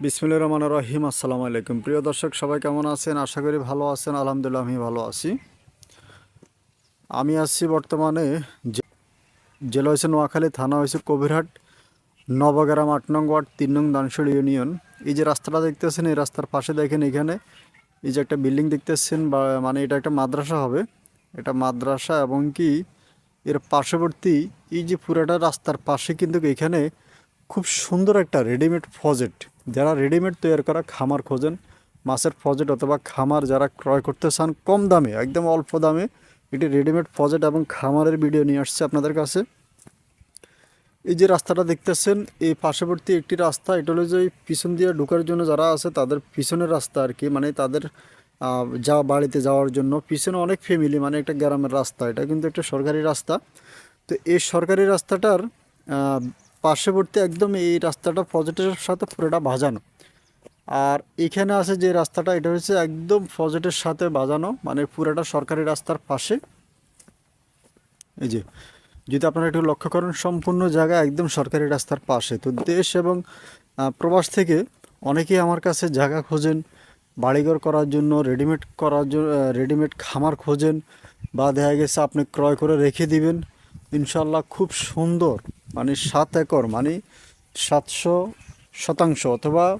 বিসমিল্লা রহমান রহিম। আসসালামু আলাইকুম। প্রিয় দর্শক, সবাই কেমন আছেন? আশা করি ভালো আছেন। আলহামদুলিল্লাহ আমি ভালো আছি। আমি আছি বর্তমানে জেলা হয়েছে নোয়াখালী, থানা হয়েছে কবিরহাট, নবগ্রাম আট নং ওয়ার্ড, তিন নং দানসড় ইউনিয়ন। এই যে রাস্তাটা দেখতেছেন, এই রাস্তার পাশে দেখেন এখানে, এই যে একটা বিল্ডিং দেখতেছেন, বা মানে এটা একটা মাদ্রাসা হবে। এটা মাদ্রাসা এবং কি, এর পার্শ্ববর্তী এই যে পুরাটা রাস্তার পাশে কিন্তু এখানে খুব সুন্দর একটা রেডিমেড ফজেট যারা রেডিমেড তৈরি করা খামার খোঁজেন, মাছের ফজেট অথবা খামার যারা ক্রয় করতে চান কম দামে, একদম অল্প দামে, এটি রেডিমেড ফজেট এবং খামারের ভিডিও নিয়ে আসছে আপনাদের কাছে। এই যে রাস্তাটা দেখতেছেন, এই পার্শ্ববর্তী একটি রাস্তা, এটা হলো যে পিছন দিয়ে ঢোকার জন্য যারা আছে তাদের পিছনের রাস্তা আর কি মানে তাদের যা বাড়িতে যাওয়ার জন্য। পিছনে অনেক ফ্যামিলি মানে একটা গ্রামের রাস্তা, এটা কিন্তু একটা সরকারি রাস্তা। তো এই সরকারি রাস্তাটার পার্শ্ববর্তী একদম এই রাস্তাটা প্রজেক্টের সাথে পুরোটা বাজানো। আর এখানে আছে যে রাস্তাটা, এটা হচ্ছে একদম প্রজেক্টের সাথে বাজানো মানে পুরোটা সরকারি রাস্তার পাশে। এই যে, যদি আপনারা একটু লক্ষ্য করেন, সম্পূর্ণ জায়গা একদম সরকারি রাস্তার পাশে। তো দেশ এবং প্রবাস থেকে অনেকেই আমার কাছে জায়গা খোঁজেন, বাড়িঘর করার জন্য রেডিমেড করার জন্য রেডিমেড খামার খোঁজেন, বা দেখা গেছে আপনি ক্রয় করে রেখে দিবেন। ইনশাল্লাহ খুব সুন্দর। মানে সাত একর মানে সাতশো শতাংশ অথবা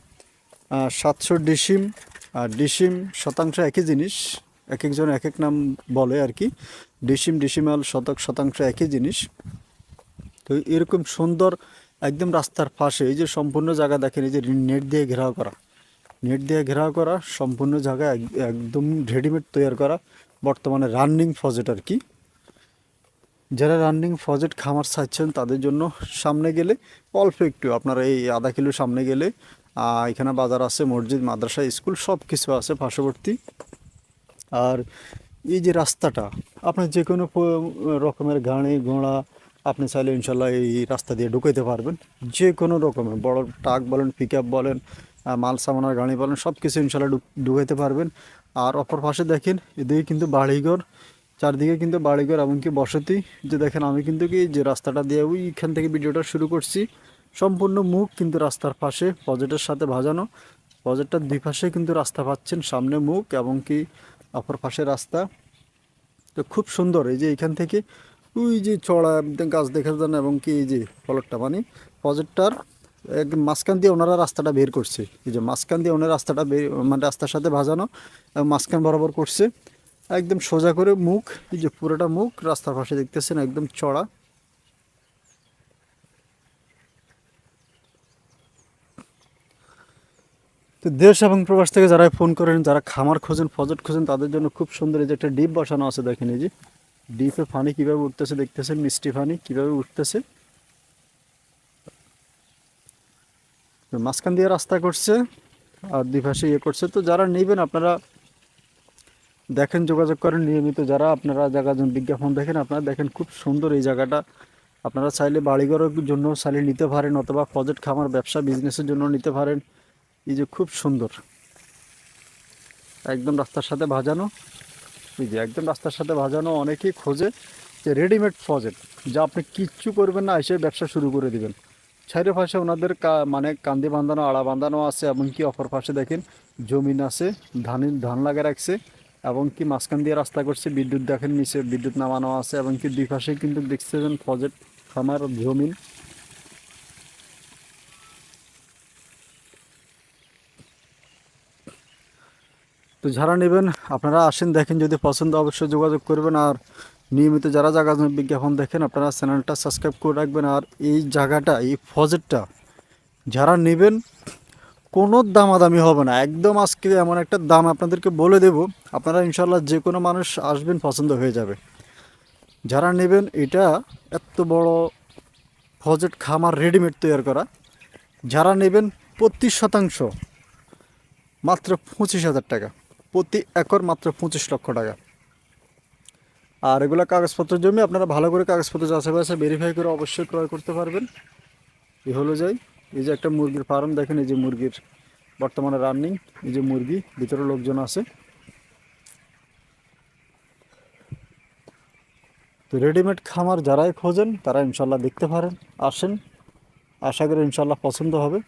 সাতশো ডিসিম আর ডিসিম শতাংশ একই জিনিস এক একজন এক এক নাম বলে আর কি, ডিসিম ডিসিমাল শতক শতাংশ একই জিনিস। তো এরকম সুন্দর একদম রাস্তার পাশে, এই যে সম্পূর্ণ জায়গা দেখেন, এই যে নেট দিয়ে ঘেরাও করা। নেট দিয়ে ঘেরাও করা, সম্পূর্ণ জায়গা এক- একদম রেডিমেড তৈরি করা, বর্তমানে রানিং ফজেট আর কি। যারা রানিং ফজেট খামার চাচ্ছেন তাদের জন্য সামনে গেলে অল্প একটু আপনারা এই আধা কিলো সামনে গেলে এখানে বাজার আছে, মসজিদ, মাদ্রাসা, স্কুল সব কিছু আছে পার্শ্ববর্তী। আর এই যে রাস্তাটা আপনার যে কোনো রকমের গাড়ি, ঘোড়া, আপনি চাইলে ইনশাল্লাহ এই রাস্তা দিয়ে ঢুকাইতে পারবেন। যে কোনো রকমের বড় ট্রাক বলেন পিক বলেন মাল সামানার গাড়ি বলেন সব কিছু ইনশাল্লাহ ঢুক- ঢুকাইতে পারবেন। আর অপর পাশে দেখেন, এদিকে কিন্তু বাড়িঘর চারদিকে কিন্তু বাড়িঘর এমনকি বসতি। যে দেখেন আমি কিন্তু কি যে রাস্তাটা দিয়ে ওইখান থেকে ভিডিওটা শুরু করছি। সম্পূর্ণ মুখ কিন্তু রাস্তার পাশে প্রজেক্টের সাথে ভাজানো। প্রজেক্টটার দুই পাশে কিন্তু রাস্তা পাচ্ছেন, সামনে মুখ এবং কি অপর পাশে রাস্তা। তো খুব সুন্দর এই যে এখান থেকে ওই যে চড়া গাছ দেখা যান এবং কি এই যে ফলকটা মানে প্রজেক্টটার এক মাঝখান দিয়ে ওনারা রাস্তাটা বের করছে। এই যে মাঝখান দিয়ে ওনার রাস্তাটা বের মানে রাস্তার সাথে ভাজানো এবং মাঝখান বরাবর করছে। একদম সোজা করে মুখ, এই যে পুরোটা মুখ, রাস্তার পাশে দেখতেছেন একদম চড়া। তো দেশ এবং প্রবাস থেকে যারা ফোন করেন, যারা খামার খোঁজেন, ফজট খোঁজেন, তাদের জন্য খুব সুন্দর এই যে একটা ডিপ বসানো আছে দেখেন এই যে। ডিপে ফানি কীভাবে উঠতেছে দেখতেছেন, মিষ্টি ফানি কীভাবে উঠতেছে। মাঝখান দিয়ে রাস্তা করছে, আর দুই পাশে ইয়ে করছে। তো যারা নেবেন, আপনারা দেখেন, যোগাযোগ করেন। নিয়মিত যারা আপনারা জায়গা বিজ্ঞাপন দেখেন, আপনারা দেখেন খুব সুন্দর এই জায়গাটা। আপনারা চাইলে বাড়িঘরের জন্য চাইলে নিতে পারেন, অথবা প্রজেক্ট খামার ব্যবসা, বিজনেসের জন্য নিতে পারেন। এই যে খুব সুন্দর। একদম রাস্তার সাথে ভাজানো। এই যে একদম রাস্তার সাথে ভাজানো, অনেকেই খোঁজে যে রেডিমেড প্রজেক্ট যা আপনি কিচ্ছু করবেন না, এসে ব্যবসা শুরু করে দিবেন। চাইরে পাশে ওনাদের কা- মানে কান্দি বাঁধানো, আড়া বাঁধানো আছে, এমনকি অপর পাশে দেখেন, জমিন আছে, ধানের, ধান লাগা রাখছে। এবং কি মাঝখান দিয়ে রাস্তা করছে, বিদ্যুৎ দেখেন নিচে বিদ্যুৎ নামানো আছে এবং কি দুই পাশে কিন্তু দেখতেছেন প্রজেক্ট খামার জমিন তো যারা নেবেন, আপনারা আসেন, দেখেন যদি পছন্দ অবশ্যই যোগাযোগ করবেন। আর নিয়মিত যারা জায়গা বিজ্ঞাপন দেখেন, আপনারা চ্যানেলটা সাবস্ক্রাইব করে রাখবেন। আর এই জায়গাটা, এই ফজেটটা যারা নেবেন কোনো দামাদামি হবে না। একদম আজকে এমন একটা দাম আপনাদেরকে বলে দেব, আপনারা ইনশাল্লাহ যে কোনো মানুষ আসবেন, পছন্দ হয়ে যাবে। যারা নেবেন, এটা এত বড় ফজেট খামার, রেডিমেড তৈরি করা। যারা নেবেন প্রতি শতাংশ মাত্র পঁচিশ হাজার টাকা, প্রতি একর মাত্র পঁচিশ লক্ষ টাকা। আর এগুলো কাগজপত্র জমি, আপনারা ভালো করে কাগজপত্র যাচাই বাছাই ভেরিফাই করে অবশ্যই ক্রয় করতে পারবেন। এ হলো যাই। এই যে একটা মুরগির ফার্ম, দেখেন এই যে মুরগির বর্তমানে রানিং এই যে মুরগি, ভিতরে লোকজন আছে। তো রেডিমেড খামার যারাই খোঁজেন, তারা ইনশাল্লাহ দেখতে পারেন, আসেন। আশা করি ইনশাল্লাহ পছন্দ হবে।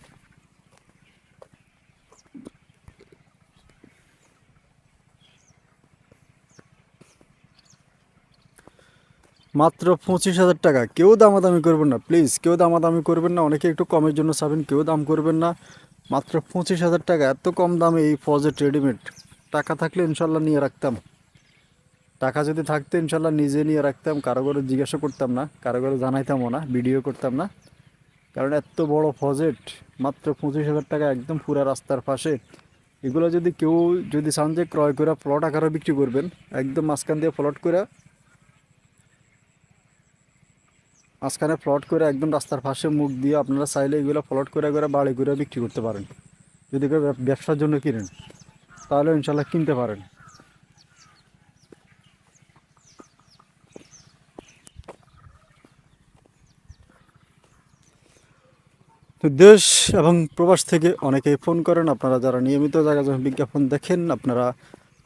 মাত্র পঁচিশ হাজার টাকা। কেউ দামাদামি করবেন না প্লিজ কেউ দামাদামি করবেন না, অনেকে একটু কমের জন্য চাবেন, কেউ দাম করবেন না। মাত্র পঁচিশ হাজার টাকা, এত কম দামে এই ফজেট রেডিমেড টাকা থাকলে ইনশাল্লাহ নিয়ে রাখতাম। টাকা যদি থাকতো, ইনশাল্লাহ নিজে নিয়ে রাখতাম কারও করে জিজ্ঞাসা করতাম না কারও করে জানাইতামও না, ভিডিও করতাম না। কারণ এত বড় ফজেট, মাত্র পঁচিশ হাজার টাকা একদম পুরা রাস্তার পাশে। এগুলো যদি কেউ যদি চান যে ক্রয় করে প্লট আকারে বিক্রি করবেন, একদম মাঝখান দিয়ে প্লট করে মাঝখানে প্লট করে একদম রাস্তার পাশে মুখ দিয়ে আপনারা চাইলে এগুলো প্লট করে করে বাড়ি করে বিক্রি করতে পারেন। যদি কেউ ব্যবসার জন্য কিনেন, তাহলে ইনশাল্লাহ কিনতে পারেন। তো দেশ এবং প্রবাস থেকে অনেকেই ফোন করেন। আপনারা যারা নিয়মিত জায়গা বিজ্ঞাপন দেখেন, আপনারা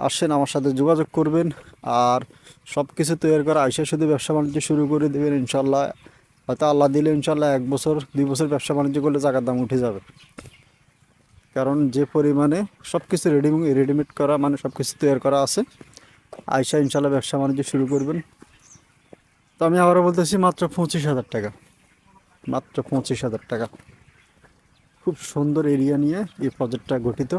আসেন, আমার সাথে যোগাযোগ করবেন আর সব কিছু তৈরি করা আইসা শুধু ব্যবসা বাণিজ্য শুরু করে দেবেন ইনশাল্লাহ। হয়তো আল্লাহ দিলে ইনশাল্লাহ এক বছর, দুই বছর ব্যবসা বাণিজ্য করলে জায়গার দাম উঠে যাবে। কারণ যে পরিমাণে সব কিছু রেডি রেডিমেড করা মানে সব কিছু তৈরি করা আছে, আইসা ইনশাল্লাহ ব্যবসা বাণিজ্য শুরু করবেন। তো আমি আবারও বলতেছি, মাত্র পঁচিশ হাজার টাকা। মাত্র পঁচিশ হাজার টাকা। খুব সুন্দর এরিয়া নিয়ে এই প্রজেক্টটা গঠিত।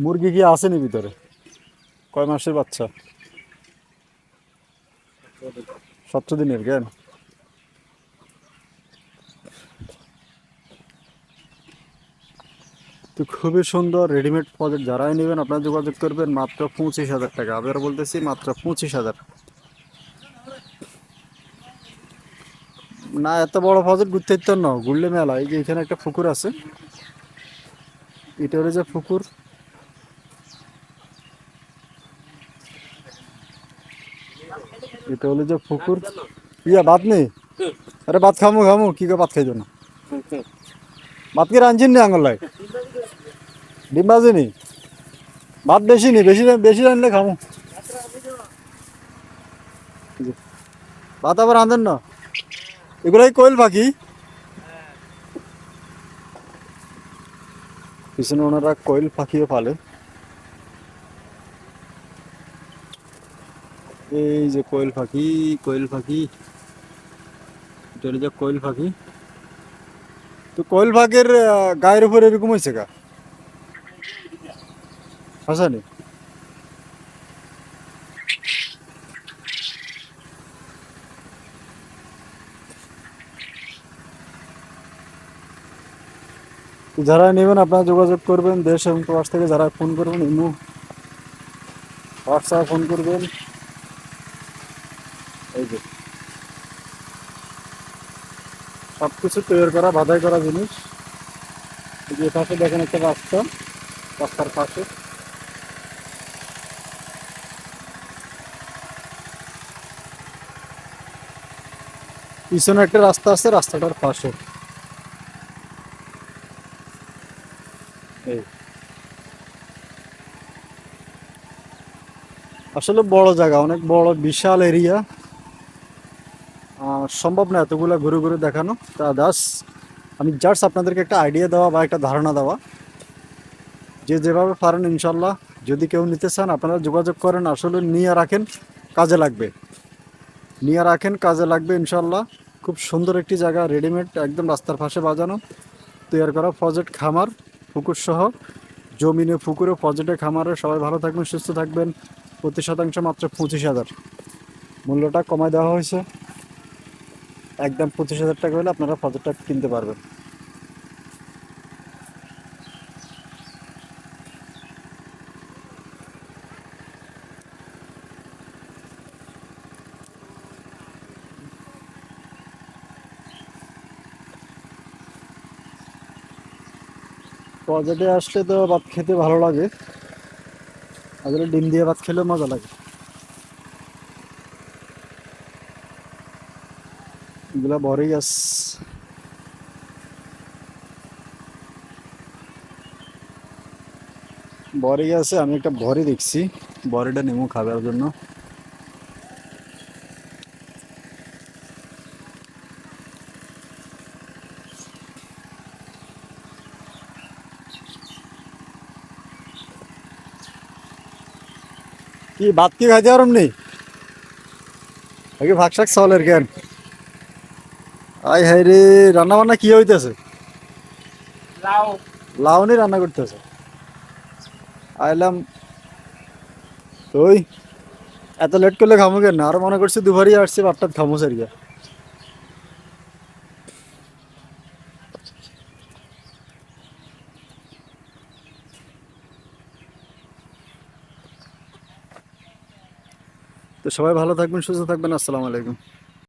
মুরগি কি আসেনি ভিতরে? কয় মাসের বাচ্চা? সতেরো দিনের জ্ঞান তো খুবই সুন্দর রেডিমেড প্রজেক্ট যারাই নেবেন আপনারা যোগাযোগ করবেন মাত্র পঁচিশ হাজার টাকা। আবার বলতেছি মাত্র পঁচিশ হাজার। না, এত বড় প্রজেক্ট ঘুরতে ইত্যার না, ঘুরলে মেলা। এই যে এখানে একটা পুকুর আছে। এটা হলো যে পুকুর। হলো যে পুকুর ইয়া, ভাত নেই? আরে ভাত খামু খামু, কি করে ভাত খাইছো না? ভাত কি রাঁধছেন নি আঙুল ডিম ভাজি নি ভাত বেশি নি, বেশি বেশি রাঁধলে খামু। ভাত আবার রাঁধেন না? এগুলাই কোয়েল পাখি। পিছনে ওনারা কোয়েল পাখিও পালে। এই যে কোয়েল পাখি কোয়েল পাখি। এটা যে কোয়েল পাখি। তো কোয়েল পাখির গায়ের উপর এরকম হয়েছে গা? হাসানি? যারা নেবেন আপনারা যোগাযোগ করবেন, দেশ এবং প্রবাস থেকে যারা ফোন করবেন, ইমু, হোয়াটসঅ্যাপ ফোন করবেন এই যে সব কিছু তৈরি করা, বাধাই করা জিনিস। যে পাশে দেখেন একটা রাস্তা, রাস্তার পাশে। পিছনে একটা রাস্তা আছে, রাস্তাটার পাশে। আসলে বড় জায়গা, অনেক বড়, বিশাল এরিয়া। সম্ভব না এতগুলো ঘুরে ঘুরে দেখানো। তা দাস, আমি জাস্ট আপনাদেরকে একটা আইডিয়া দেওয়া বা একটা ধারণা দেওয়া। যে যেভাবে পারেন ইনশাল্লাহ যদি কেউ নিতে চান, আপনারা যোগাযোগ করেন, আসলে নিয়ে রাখেন, কাজে লাগবে। নিয়ে রাখেন, কাজে লাগবে ইনশাল্লাহ খুব সুন্দর একটি জায়গা রেডিমেড একদম রাস্তার পাশে বাজানো। তৈরি করা ফজেট খামার, পুকুর সহ। জমিনে পুকুরে প্রজেক্টে খামারে সবাই ভালো থাকবেন, সুস্থ থাকবেন। প্রতি শতাংশ মাত্র পঁচিশ হাজার। মূল্যটা কমায় দেওয়া হয়েছে। একদম পঁচিশ হাজার টাকা হলে আপনারা প্রজেক্টটা কিনতে পারবেন। প্রজেক্টে আসলে তো ভাত খেতে ভালো লাগে। আসলে ডিম দিয়ে ভাত খেলেও মজা লাগে। এগুলা বড়ই গাছ বড়ি আছে, আমি একটা বড়ি দেখছি। বড়িটা নেমু খাবার জন্য। কি, ভাত কি খাইতে পারম নি? ভাগ শাক চাউলের কেন? আই হাই রে রান্না বান্না কি হইতেছে? লাউ। লাউ লাউনি রান্না করতেছে। আইলাম। তুই এত লেট করলে খামো কেন? আর মনে করছি দুবারই আসছি বারটাত খামো সারিয়া। তো সবাই ভালো থাকবেন সুস্থ থাকবেন আসসালামু আলাইকুম।